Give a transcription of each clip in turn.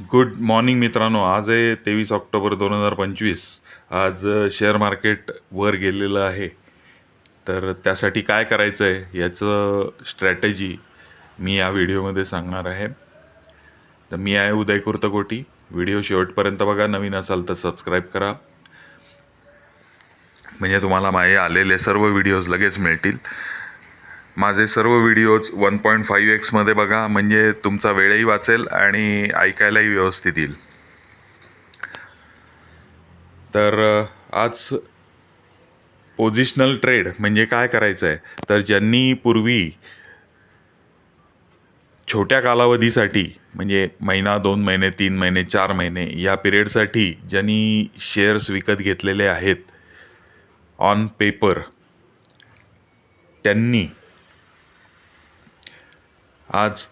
Good morning मित्रांनो. आज आहे तेवीस ऑक्टोबर दोन हजार पंचवीस. आज शेअर मार्केट वर गेलेलं आहे. तर त्यासाठी काय करायचं आहे याचं स्ट्रॅटेजी मी या व्हिडिओमध्ये सांगणार आहे. तर मी आहे उदय कुर्तकोटी. व्हिडिओ शेवटपर्यंत बघा. नवीन असाल तर सबस्क्राईब करा. म्हणजे तुम्हाला माझे आलेले सर्व व्हिडिओज लगेच मिळतील. माझे सर्व व्हिडिओज वन पॉईंट फाईव्ह एक्समध्ये बघा म्हणजे तुमचा वेळही वाचेल आणि ऐकायलाही व्यवस्थित येईल. तर आज पोझिशनल ट्रेड म्हणजे काय करायचं आहे तर ज्यांनी पूर्वी छोट्या कालावधीसाठी म्हणजे महिना दोन महिने तीन महिने चार महिने या पिरियडसाठी ज्यांनी शेअर्स विकत घेतलेले आहेत ऑन पेपर त्यांनी आज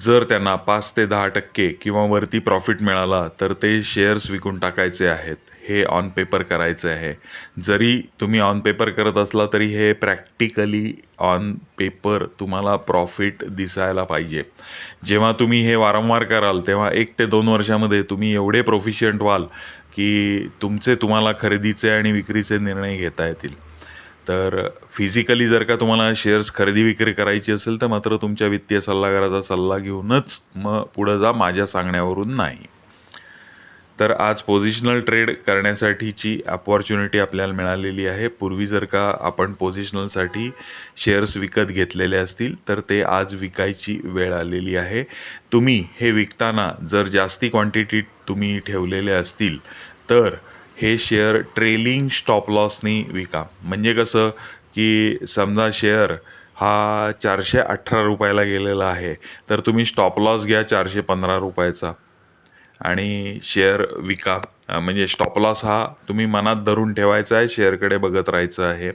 जर त्यांना पाच ते दहा टक्के किंवा वरती प्रॉफिट मिळाला तर ते शेअर्स विकून टाकायचे आहेत. हे ऑन पेपर करायचे आहे. जरी तुम्ही ऑन पेपर करत असला तरी हे प्रॅक्टिकली ऑन पेपर तुम्हाला प्रॉफिट दिसायला पाहिजे. जेव्हा तुम्ही हे वारंवार कराल तेव्हा एक ते दोन वर्षामध्ये तुम्ही एवढे प्रोफिशियंट व्हाल की तुमचे तुम्हाला खरेदीचे आणि विक्रीचे निर्णय घेता येतील. तर फिजिकली जर का तुम्हाला शेअर्स खरेदी विक्री करायची असेल तर मात्र तुमच्या वित्तीय सल्लागाराचा सल्ला घेऊनच मग पुढं जा माझ्या सांगण्यावरून नाही. तर आज पोझिशनल ट्रेड करण्यासाठीची अपॉर्च्युनिटी आपल्याला मिळालेली आहे. पूर्वी जर का आपण पोझिशनलसाठी शेअर्स विकत घेतलेले असतील तर ते आज विकायची वेळ आलेली आहे. तुम्ही हे विकताना जर जास्ती क्वांटिटी तुम्ही ठेवलेले असतील तर हे शेअर ट्रेलिंग स्टॉप लॉसनी विका. म्हणजे कसं की समजा शेअर हा चारशे अठरा रुपयाला गेलेला आहे तर तुम्ही स्टॉप लॉस घ्या चारशे पंधरा रुपयाचा आणि शेअर विका. म्हणजे स्टॉप लॉस हा तुम्ही मनात धरून ठेवायचा आहे शेअरकडे बघत राहायचं आहे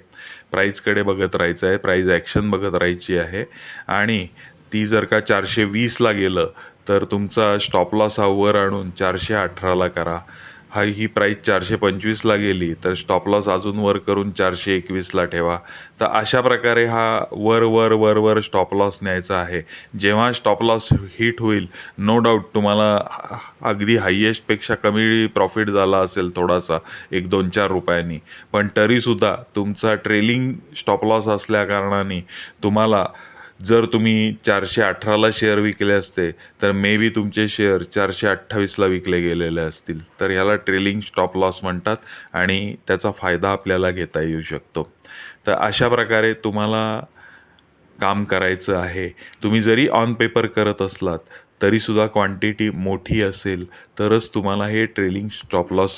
प्राईजकडे बघत राहायचं आहे प्राईज ॲक्शन बघत राहायची आहे. आणि ती जर का चारशे वीसला गेलं तर तुमचा स्टॉप लॉस हा वर आणून चारशे अठराला करा. हा ही प्राईस चारशे पंचवीसला गेली तर स्टॉप लॉस अजून वर करून चारशे एकवीसला ठेवा. तर अशा प्रकारे हा वर वर वर वर स्टॉप लॉस न्यायचा आहे. जेव्हा स्टॉप लॉस हिट होईल नो डाऊट तुम्हाला अगदी हायेस्टपेक्षा कमी प्रॉफिट झाला असेल थोडासा एक दोन चार रुपयांनी. पण तरीसुद्धा तुमचा ट्रेलिंग स्टॉप लॉस असल्याकारणाने तुम्हाला जर तुम्ही चारशे अठराला शेअर विकले असते तर मे बी तुमचे शेअर चारशे अठ्ठावीसला विकले गेलेले असतील. तर ह्याला ट्रेलिंग स्टॉप लॉस म्हणतात आणि त्याचा फायदा आपल्याला घेता येऊ शकतो. तर अशा प्रकारे तुम्हाला काम करायचं आहे. तुम्ही जरी ऑन पेपर करत असलात तरीसुद्धा क्वांटिटी मोठी असेल तरच तुम्हाला हे ट्रेलिंग स्टॉप लॉस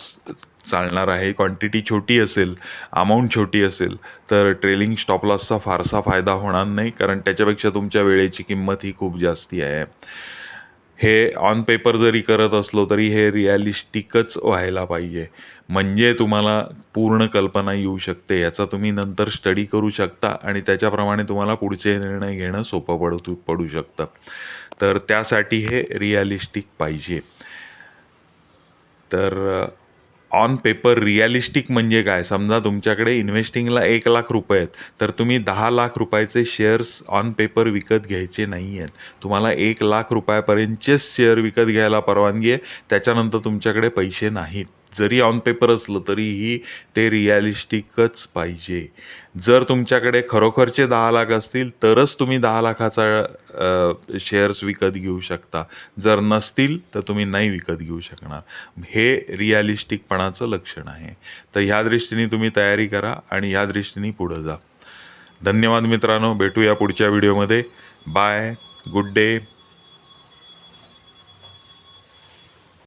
चालणार आहे. क्वांटिटी छोटी असेल अमाऊंट छोटी असेल तर ट्रेलिंग स्टॉपलॉसचा फारसा फायदा होणार नाही कारण त्याच्यापेक्षा तुमच्या वेळेची किंमत ही खूप जास्ती आहे. हे ऑन पेपर जरी करत असलो तरी हे रिॲलिस्टिकच व्हायला पाहिजे. म्हणजे तुम्हाला पूर्ण कल्पना येऊ शकते. याचा तुम्ही नंतर स्टडी करू शकता आणि त्याच्याप्रमाणे तुम्हाला पुढचे निर्णय घेणं सोपं पडू पडू शकतं. तर त्यासाठी हे रिॲलिस्टिक पाहिजे. तर ऑन पेपर रिॲलिस्टिक म्हणजे काय? समजा तुमच्याकडे इन्व्हेस्टिंगला एक लाख रुपये आहेत तर तुम्ही दहा लाख रुपयाचे शेअर्स ऑन पेपर विकत घ्यायचे नाही आहेत तुम्हाला एक लाख रुपयापर्यंतचेच शेअर विकत घ्यायला परवानगी आहे त्याच्यानंतर तुमच्याकडे पैसे नाहीत. जरी ऑन पेपर असलं तरीही ते रिॲलिस्टिकच पाहिजे. जर तुमच्याकडे खरोखरचे दहा लाख असतील तरच तुम्ही दहा लाखाचा शेअर्स विकत घेऊ शकता. जर नसतील तर तुम्ही नाही विकत घेऊ शकणार. हे रिॲलिस्टिकपणाचं लक्षण आहे. तर ह्या दृष्टीने तुम्ही तयारी करा आणि ह्या दृष्टीने पुढं जा. धन्यवाद मित्रांनो. भेटूया पुढच्या व्हिडिओमध्ये बाय गुड डे